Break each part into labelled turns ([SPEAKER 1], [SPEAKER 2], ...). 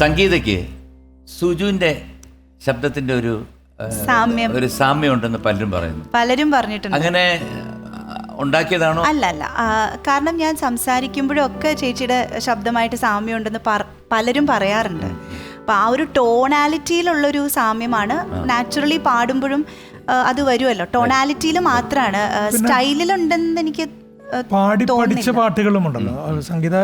[SPEAKER 1] സംഗീതയ്ക്ക് സുജുവിന്റെ ശബ്ദത്തിന്റെ ഒരു
[SPEAKER 2] സാമ്യം.
[SPEAKER 1] ഒരു സാമ്യം ഉണ്ടെന്ന് പലരും പറയുന്നു.
[SPEAKER 2] പലരും പറഞ്ഞിട്ടുണ്ട്.
[SPEAKER 1] അങ്ങനെ അല്ലല്ല ഉണ്ടാക്കിയതാണോ?
[SPEAKER 2] അല്ല അല്ല കാരണം ഞാൻ സംസാരിക്കുമ്പോഴൊക്കെ ചേച്ചിയുടെ ശബ്ദമായിട്ട് സാമ്യം ഉണ്ടെന്ന് പലരും പറയാറുണ്ട്. അപ്പൊ ആ ഒരു ടോണാലിറ്റിയിലുള്ളൊരു സാമ്യമാണ്. നാച്ചുറലി പാടുമ്പോഴും അത് വരുമല്ലോ. ടോണാലിറ്റിയിൽ മാത്രമാണ് സ്റ്റൈലിലുണ്ടെന്ന് എനിക്ക്
[SPEAKER 3] പാടി പഠിച്ച
[SPEAKER 2] തോന്നുന്നില്ല.
[SPEAKER 3] പാട്ടുകളും ഉണ്ടല്ലോ സംഗീത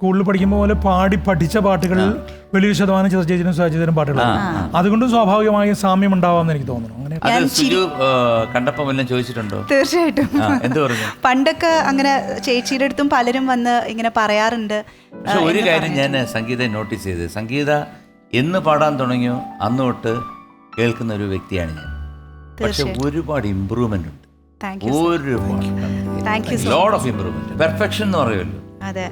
[SPEAKER 3] സ്കൂളിൽ പഠിക്കുമ്പോൾ പോലെ പാടി പഠിച്ച പാട്ടുകളിൽ വലിയൊരു ശതമാനം ചേച്ചിനും സുഹാചിതരും പാട്ടുകളാണ്. അതുകൊണ്ടും സ്വാഭാവികമായും സാമ്യം ഉണ്ടാവാമെന്ന് എനിക്ക് തോന്നുന്നു. അങ്ങനെ
[SPEAKER 1] അത് സുജു ആ, കണ്ടപ്പം വല്ലതും ചോദിച്ചിട്ടുണ്ടോ?
[SPEAKER 2] തീർച്ചയായിട്ടും. പണ്ടൊക്കെ അങ്ങനെ ചേച്ചിയുടെ അടുത്തും പലരും വന്ന് ഇങ്ങനെ പറയാറുണ്ട്.
[SPEAKER 1] ഒരു കാര്യം ഞാൻ സംഗീത നോട്ടീസ് ചെയ്ത് സംഗീത എന്ന് പാടാൻ തുടങ്ങിയോ അന്ന് തൊട്ട് കേൾക്കുന്ന ഒരു വ്യക്തിയാണ് ഞാൻ. പക്ഷെ ഒരുപാട് ഇമ്പ്രൂവ്മെന്റ് ഉണ്ട്. ഒരുപാട്. ലോഡ് ഓഫ് ഇമ്പ്രൂവ്മെന്റ് പെർഫെക്ഷൻ എന്ന് പറയുമല്ലോ.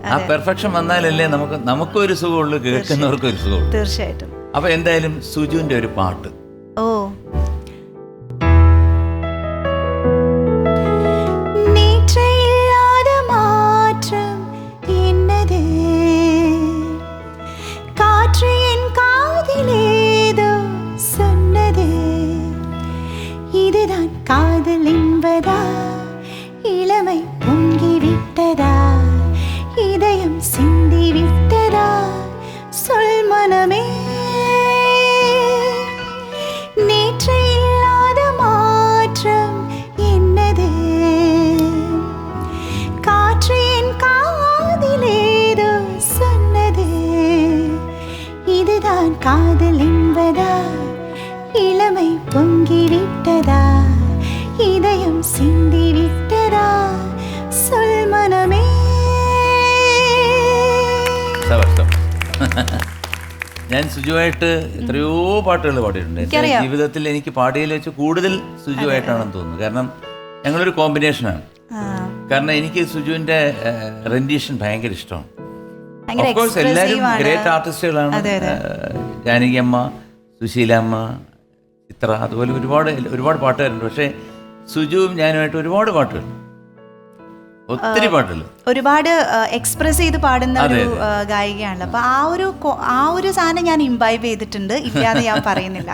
[SPEAKER 1] ആ പെർഫെക്ഷൻ വന്നാലല്ലേ നമുക്ക് നമുക്കൊരു സുഖമുള്ളൂ കേൾക്കുന്നവർക്കൊരു സുഖമുള്ളൂ.
[SPEAKER 2] തീർച്ചയായിട്ടും.
[SPEAKER 1] അപ്പൊ എന്തായാലും സുജുവിന്റെ ഒരു പാട്ട്.
[SPEAKER 2] ഓ. காதல் என்பதா இளமை பொங்கிவிட்டதா இதயம் சிந்திவிட்டதா சொல் மனமே
[SPEAKER 1] സവർഷം ഞാൻ സുജുവായിട്ട് എത്രയോ പാട്ടുകൾ പാടിയിട്ടുണ്ട് എൻ്റെ
[SPEAKER 2] എനിക്കറിയാം.
[SPEAKER 1] ജീവിതത്തിൽ എനിക്ക് പാടിയതിൽ വെച്ച് കൂടുതൽ സുജുവായിട്ടാണെന്ന് തോന്നുന്നു കാരണം ഞങ്ങളൊരു കോമ്പിനേഷനാണ്
[SPEAKER 2] ആ,
[SPEAKER 1] കാരണം എനിക്ക് സുജുവിന്റെ റെൻഡീഷൻ ഭയങ്കര ഇഷ്ടമാണ്
[SPEAKER 2] ഭയങ്കര
[SPEAKER 1] Of course, എല്ലാവരും
[SPEAKER 2] expressive ആണ്.
[SPEAKER 1] ഗ്രേറ്റ് ആർട്ടിസ്റ്റുകളാണ്
[SPEAKER 2] അതെ, അതെ.
[SPEAKER 1] ജാനകിയമ്മ സുശീലമ്മ ചിത്ര അതുപോലെ ഒരുപാട് ഒരുപാട് പാട്ടുകാരുണ്ട്. പക്ഷേ സുജുവും ഞാനുമായിട്ട് ഒരുപാട് പാട്ടുകൾ. ഒത്തിരി പാട്ടില്ല
[SPEAKER 2] ഒരുപാട് എക്സ്പ്രസ് ചെയ്ത് പാടുന്ന ഒരു ഗായികയാണല്ലോ. അപ്പൊ ആ ഒരു ആ ഒരു സാധനം ഞാൻ ഇംബൈബ് ചെയ്തിട്ടുണ്ട്. ഇല്ലാതെ ഞാൻ പറയുന്നില്ല.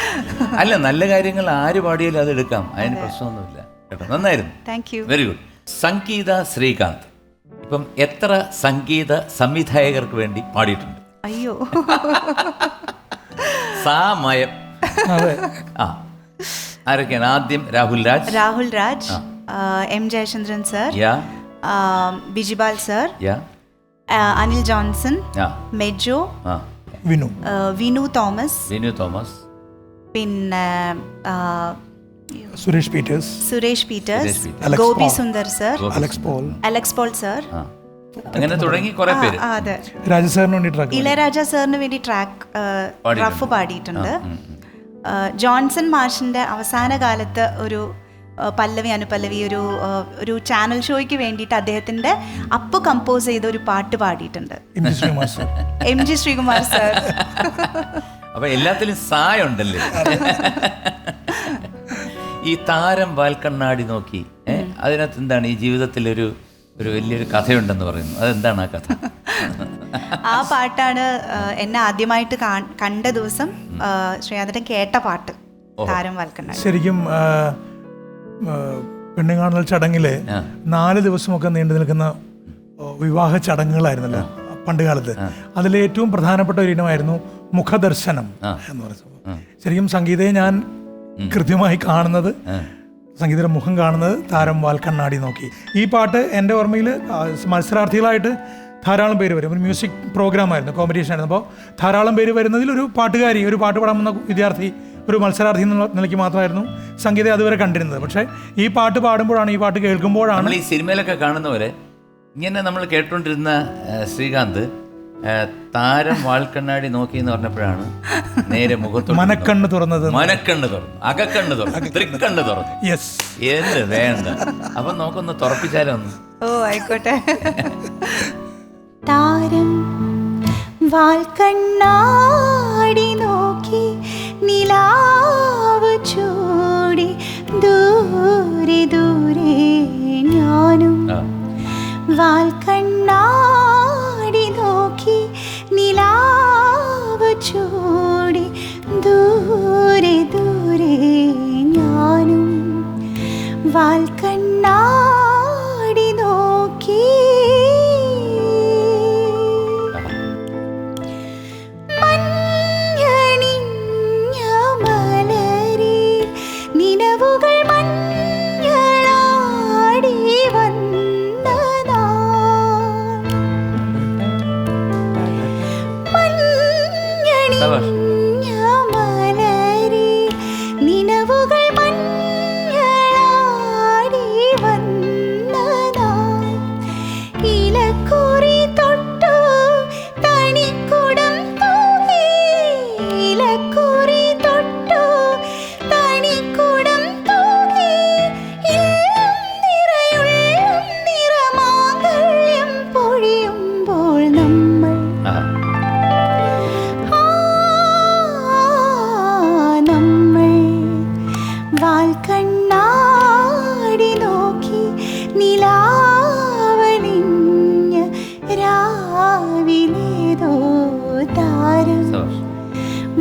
[SPEAKER 1] അല്ല നല്ല കാര്യങ്ങൾ ആര് പാടിയാലും അത് എടുക്കാം. അതിന് പ്രശ്നമൊന്നുമില്ല. കേട്ടോ നന്നായിരുന്നു.
[SPEAKER 2] Thank you
[SPEAKER 1] very good Sangeetha Srikanth. ഇപ്പം എത്ര സംഗീത സംവിധായകർക്ക് വേണ്ടി പാടിയിട്ടുണ്ട്?
[SPEAKER 2] അയ്യോ.
[SPEAKER 1] സാമയം.
[SPEAKER 3] അതെ.
[SPEAKER 1] ആ. ആരൊക്കെയാണ്? ആദ്യം രാഹുൽ രാജ്.
[SPEAKER 2] രാഹുൽ രാജ് ആ, എം ജയചന്ദ്രൻ സർ
[SPEAKER 1] യാ.
[SPEAKER 2] ആ, sir
[SPEAKER 1] yeah.
[SPEAKER 2] Anil Johnson Mejo
[SPEAKER 1] ആ.
[SPEAKER 3] Vinu.
[SPEAKER 2] Vinu Thomas
[SPEAKER 1] Vinu Thomas.
[SPEAKER 2] പിന്നെ ആ,
[SPEAKER 1] Suresh
[SPEAKER 3] Peters.
[SPEAKER 2] Suresh
[SPEAKER 3] Peters
[SPEAKER 2] Gopi Sundar
[SPEAKER 3] sir Alex
[SPEAKER 2] Paul. Alex Paul
[SPEAKER 1] sir. അങ്ങനെ തുടങ്ങി കുറെ പേര്.
[SPEAKER 2] ആ, അതെ.
[SPEAKER 3] രാജസാറിന് വേണ്ടി ട്രാക്ക്
[SPEAKER 2] ഇളയരാജ സാറിന് വേണ്ടി ട്രാക്ക് റഫ് പാടിയിട്ടുണ്ട്. ആ, ജോൺസൺ മാഷിന്റെ അവസാന കാലത്ത് ഒരു ആ, പല്ലവി അനുപല്ലവി ഒരു ആ, ഒരു ചാനൽ ഷോയ്ക്ക് വേണ്ടിയിട്ട് അദ്ദേഹത്തിന്റെ അപ്പ് കമ്പോസ് ചെയ്ത ഒരു പാട്ട് പാടിയിട്ടുണ്ട്. M G Sreekumar sir.
[SPEAKER 1] അപ്പൊ എല്ലാത്തിലും സായുണ്ടല്ലേ? ഈ താരം വാൽക്കണ്ണാടി നോക്കി ഏ, അതിനകത്ത് എന്താണ് ഈ ജീവിതത്തിൽ ഒരു വലിയൊരു കഥയുണ്ടെന്ന് പറയുന്നു. അതെന്താണ് ആ കഥ?
[SPEAKER 2] ആ പാട്ടാണ് എന്നെ ആദ്യമായിട്ട് കണ്ട ദിവസം ശ്രീനാഥൻ കേട്ട പാട്ട് താരം വൽക്കണ
[SPEAKER 3] ശരിക്കും പെണ്ണുകാണൽ
[SPEAKER 1] ചടങ്ങിൽ
[SPEAKER 3] നാല് ദിവസമൊക്കെ നീണ്ടു നിൽക്കുന്ന വിവാഹ ചടങ്ങുകളായിരുന്നല്ലോ പണ്ട് കാലത്ത്. അതിൽ ഏറ്റവും പ്രധാനപ്പെട്ട ഒരു ഇനമായിരുന്നു മുഖദർശനം എന്ന് പറയുന്നത് ശരിക്കും സംഗീതയെ ഞാൻ കൃത്യമായി കാണുന്നത് സംഗീതയുടെ മുഖം കാണുന്നത് താരം വാൽക്കണ്ണാടി നോക്കി. ഈ പാട്ട് എന്റെ ഓർമ്മയിൽ മത്സരാർത്ഥികളായിട്ട് ധാരാളം പേര് വരും. ഒരു മ്യൂസിക് പ്രോഗ്രാം ആയിരുന്നു കോമ്പറ്റീഷൻ ആയിരുന്നു അപ്പോൾ ധാരാളം പേര് വരുന്നതിൽ ഒരു പാട്ടുകാരി ഒരു പാട്ട് പാടാൻ വന്ന വിദ്യാർത്ഥി ഒരു മത്സരാർത്ഥി എന്നുള്ള നിലയ്ക്ക് മാത്രമായിരുന്നു സംഗീതം അതുവരെ കണ്ടിരുന്നത്. പക്ഷേ ഈ പാട്ട് പാടുമ്പോഴാണ് ഈ പാട്ട് കേൾക്കുമ്പോഴാണ്
[SPEAKER 1] ഈ സിനിമയിലൊക്കെ കാണുന്നവരെ ഇങ്ങനെ നമ്മൾ കേട്ടുകൊണ്ടിരുന്ന ശ്രീകാന്ത് താരം വാൽക്കണ്ണാടി നോക്കി എന്ന് പറഞ്ഞപ്പോഴാണ് നേരെ മുഖത്ത്
[SPEAKER 3] മനക്കണ്ണ് തുറന്നത്.
[SPEAKER 1] മനക്കണ്ണ് തുറന്നു. അകക്കണ്ണ് തുറന്നു. തൃക്കണ്ണ് തുറന്നു.
[SPEAKER 3] യെസ്
[SPEAKER 1] എന്ത് വേണ്ട. അപ്പൊ നമുക്കൊന്ന് തുറപ്പിച്ചാലോ ഒന്ന്?
[SPEAKER 2] ഓ ആയിക്കോട്ടെ. താരം വാൽക്കണ്ണാടി നോക്കി നിലാവ് ചൂടി ദൂരെ ദൂരെ ഞാനും
[SPEAKER 1] ആ.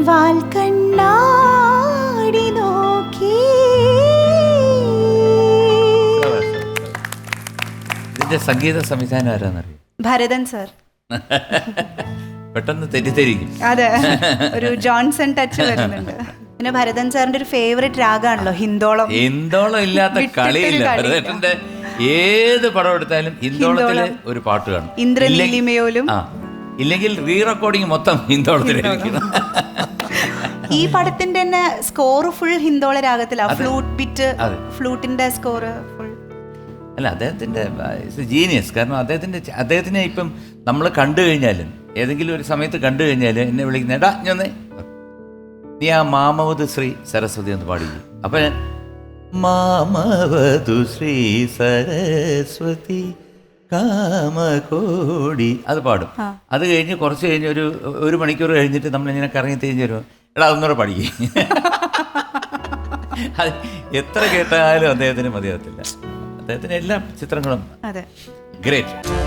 [SPEAKER 2] വാൽക്കണ്ണാടി നോക്കി.
[SPEAKER 1] ഇതിന്റെ സംഗീത സംവിധാനം ആരാന്നറിയോ?
[SPEAKER 2] ഭരതൻ സർ.
[SPEAKER 1] പെട്ടെന്ന് തെറ്റിദ്ധരിക്കും.
[SPEAKER 2] അതെ. ഒരു ജോൺസൺ ടച്ച് വരുന്നുണ്ട്. പിന്നെ ഭരതൻ സാറിന്റെ ഒരു ഫേവറേറ്റ് രാഗാണല്ലോ ഹിന്ദോളം.
[SPEAKER 1] ഹിന്ദോളം ഇല്ലാത്ത കളിയില്ല. ഭരതന്റെ ഏത് പടം എടുത്താലും
[SPEAKER 2] ഹിന്ദോളത്തിൽ
[SPEAKER 1] ഒരു പാട്ട് കാണും.
[SPEAKER 2] ഇന്ദ്രനീലിമയോലും.
[SPEAKER 1] ഇല്ലെങ്കിൽ റീ റെക്കോർഡിങ് മൊത്തം ഹിന്ദോളത്തിലായിരിക്കും.
[SPEAKER 2] ഈ പടത്തിന്റെ തന്നെ സ്കോർ ഫുൾ ഹിന്ദോള രാഗത്തിലാ. ഫ്ലൂട്ട് ബിറ്റ് ഫ്ലൂട്ടിന്റെ സ്കോർ ഫുൾ
[SPEAKER 1] അല്ല അദ്ദേഹത്തിന്റെ ജീനിയസ് കാരണം അദ്ദേഹത്തിന്റെ അദ്ദേഹത്തിനെ ഇപ്പം നമ്മൾ കണ്ടു കഴിഞ്ഞാലും ഏതെങ്കിലും ഒരു സമയത്ത് കണ്ടു കഴിഞ്ഞാൽ എന്നെ വിളിക്കുന്ന എടാ ഞൊന്നേ നീ ആ മാമവത് ശ്രീ സരസ്വതി എന്ന് പാടി. അപ്പൊ മാമവതു ശ്രീ സരസ്വതി കാമകോടി. അത് പാടും. അത് കഴിഞ്ഞ് കുറച്ച് കഴിഞ്ഞ് ഒരു ഒരു മണിക്കൂർ കഴിഞ്ഞിട്ട് നമ്മൾ ഇങ്ങനെ കറങ്ങി തിരിഞ്ഞ് വരും എടാ അതൊന്നുകൂടെ പഠിക്കും. അത് എത്ര കേട്ടാലും അദ്ദേഹത്തിന് മതിയാകത്തില്ല. അദ്ദേഹത്തിന് എല്ലാ ചിത്രങ്ങളും ഗ്രേറ്റ്